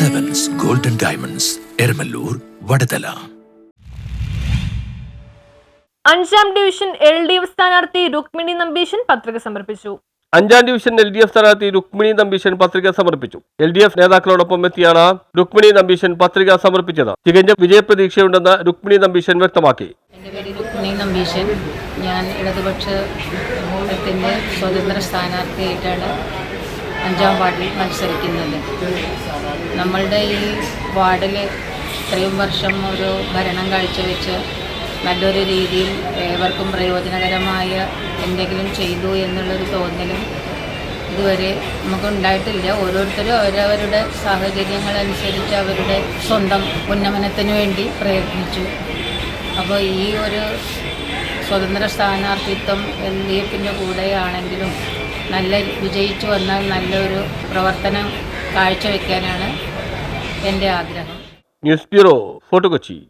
Diamonds Eramallur Vadathala അഞ്ചാം division L D F സ്ഥാനാർത്ഥി രുക്മിണി നമ്പീശൻ പത്രിക സമർപ്പിച്ചു. അഞ്ചാം ഡിവിഷൻ എൽ ഡി എഫ് സ്ഥാനാർത്ഥി രുക്മിണി നമ്പീശൻ പത്രിക സമർപ്പിച്ചു. എൽ ഡി എഫ് നേതാക്കളോടൊപ്പം എത്തിയാണ് രുക്മിണി നമ്പീശൻ പത്രിക സമർപ്പിച്ചത്. തികഞ്ഞ വിജയപ്രതീക്ഷയുണ്ടെന്ന് രുക്മിണി നമ്പീശൻ വ്യക്തമാക്കി. എന്റെ പേര് രുക്മിണി നമ്പീശൻ. ഞാൻ ഇടതുപക്ഷ സ്വതന്ത്ര സ്ഥാനാർത്ഥിയായിട്ടാണ് അഞ്ചാം വാർഡിൽ മത്സരിക്കുന്നത്. നമ്മളുടെ ഈ വാർഡിൽ ഇത്രയും വർഷം ഒരു ഭരണം കാഴ്ചവെച്ച് നല്ലൊരു രീതിയിൽ ഏവർക്കും പ്രയോജനകരമായ എന്തെങ്കിലും ചെയ്തു എന്നുള്ളൊരു തോന്നലും ഇതുവരെ നമുക്ക് നമുക്കുണ്ടായിട്ടില്ല. ഓരോരുത്തരും അവരവരുടെ സാഹചര്യങ്ങളനുസരിച്ച് അവരുടെ സ്വന്തം ഉന്നമനത്തിന് വേണ്ടി പ്രയത്നിച്ചു. അപ്പോൾ ഈ ഒരു സ്വതന്ത്ര സ്ഥാനാർത്ഥിത്വം എൽ ഡി എഫിന്റെ കൂടെയാണെങ്കിലും നല്ല വിജയിച്ചു വന്നാൽ നല്ലൊരു പ്രവർത്തനം കാഴ്ചവെക്കാനാണ് എന്റെ ആഗ്രഹം. News bureau Fort Kochi.